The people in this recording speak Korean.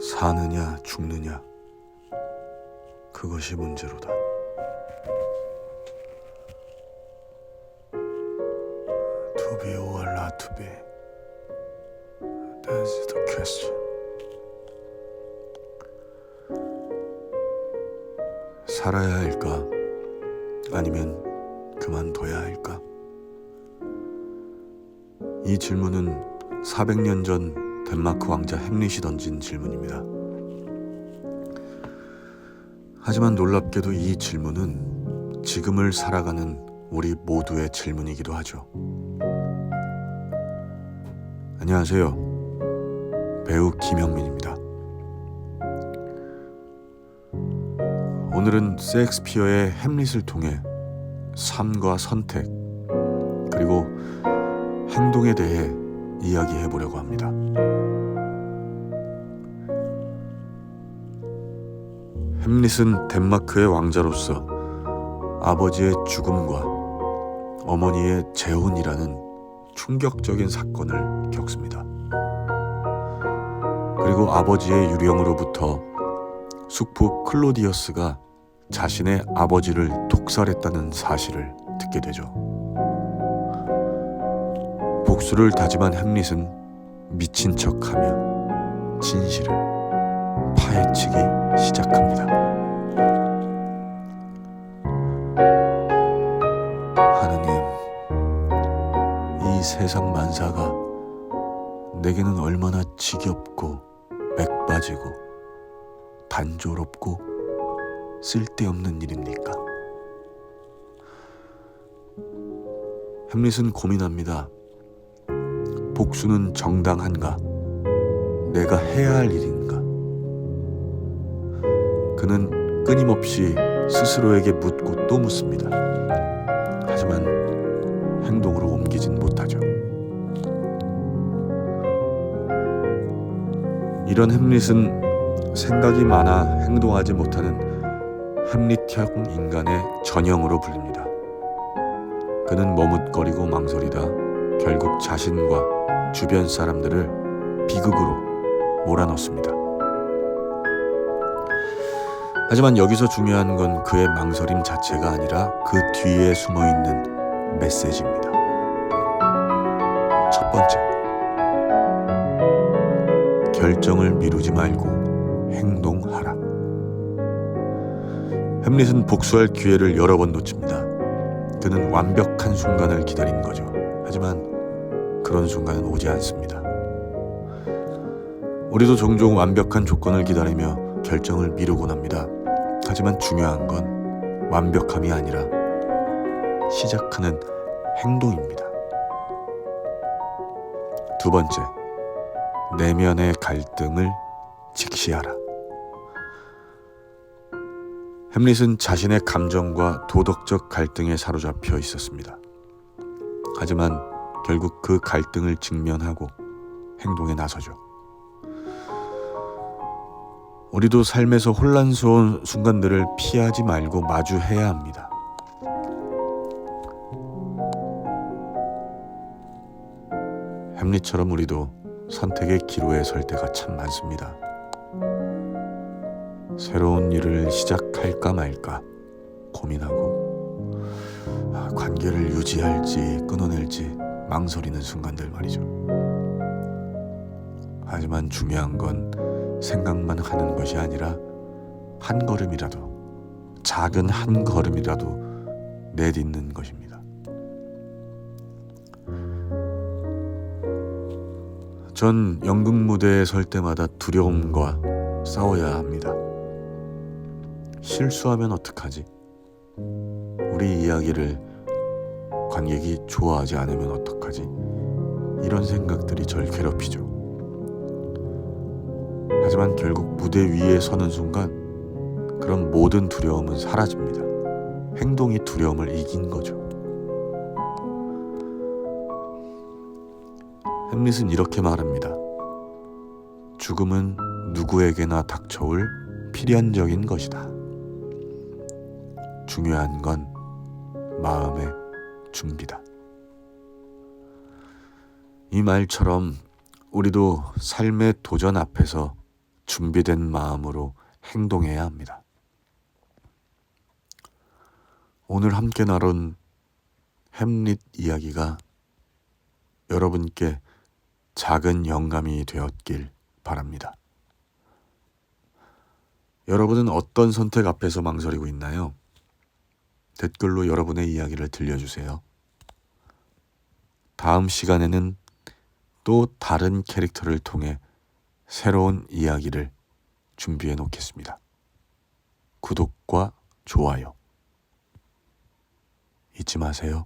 사느냐 죽느냐 그것이 문제로다. To be or not to be. 살아야 할까? 아니면 그만둬야 할까? 이 질문은 400년 전 덴마크 왕자 햄릿이 던진 질문입니다. 하지만 놀랍게도 이 질문은 지금을 살아가는 우리 모두의 질문이기도 하죠. 안녕하세요. 배우 김영민입니다. 오늘은 셰익스피어의 햄릿을 통해 삶과 선택 그리고 행동에 대해 이야기해 보려고 합니다. 햄릿은 덴마크의 왕자로서 아버지의 죽음과 어머니의 재혼이라는 충격적인 사건을 겪습니다. 그리고 아버지의 유령으로부터 숙부 클로디어스가 자신의 아버지를 독살했다는 사실을 듣게 되죠. 복수를 다짐한 햄릿은 미친 척하며 진실을 파헤치기 시작합니다. 하느님, 이 세상 만사가 내게는 얼마나 지겹고 맥빠지고 단조롭고 쓸데없는 일입니까? 햄릿은 고민합니다. 복수는 정당한가? 내가 해야 할 일인가? 그는 끊임없이 스스로에게 묻고 또 묻습니다. 하지만 행동으로 옮기진 못하죠. 이런 햄릿은 생각이 많아 행동하지 못하는 햄릿형 인간의 전형으로 불립니다. 그는 머뭇거리고 망설이다 결국 자신과 주변 사람들을 비극으로 몰아넣습니다. 하지만 여기서 중요한 건 그의 망설임 자체가 아니라 그 뒤에 숨어 있는 메시지입니다. 첫 번째, 결정을 미루지 말고 행동하라. 햄릿은 복수할 기회를 여러 번 놓칩니다. 그는 완벽한 순간을 기다린 거죠. 하지만 그런 순간은 오지 않습니다. 우리도 종종 완벽한 조건을 기다리며 결정을 미루곤 합니다. 하지만 중요한 건 완벽함이 아니라 시작하는 행동입니다. 두 번째, 내면의 갈등을 직시하라. 햄릿은 자신의 감정과 도덕적 갈등에 사로잡혀 있었습니다. 하지만 결국 그 갈등을 직면하고 행동에 나서죠. 우리도 삶에서 혼란스러운 순간들을 피하지 말고 마주해야 합니다. 햄릿처럼 우리도 선택의 기로에 설 때가 참 많습니다. 새로운 일을 시작할까 말까 고민하고 아, 관계를 유지할지 끊어낼지 망설이는 순간들 말이죠. 하지만 중요한 건 생각만 하는 것이 아니라 한 걸음이라도 작은 한 걸음이라도 내딛는 것입니다. 전 연극 무대에 설 때마다 두려움과 싸워야 합니다. 실수하면 어떡하지? 우리 이야기를 관객이 좋아하지 않으면 어떡하지? 이런 생각들이 절 괴롭히죠. 하지만 결국 무대 위에 서는 순간 그런 모든 두려움은 사라집니다. 행동이 두려움을 이긴 거죠. 햄릿은 이렇게 말합니다. 죽음은 누구에게나 닥쳐올 필연적인 것이다. 중요한 건 마음의 준비다. 이 말처럼 우리도 삶의 도전 앞에서 준비된 마음으로 행동해야 합니다. 오늘 함께 나눈 햄릿 이야기가 여러분께 작은 영감이 되었길 바랍니다. 여러분은 어떤 선택 앞에서 망설이고 있나요? 댓글로 여러분의 이야기를 들려주세요. 다음 시간에는 또 다른 캐릭터를 통해 새로운 이야기를 준비해 놓겠습니다. 구독과 좋아요 잊지 마세요.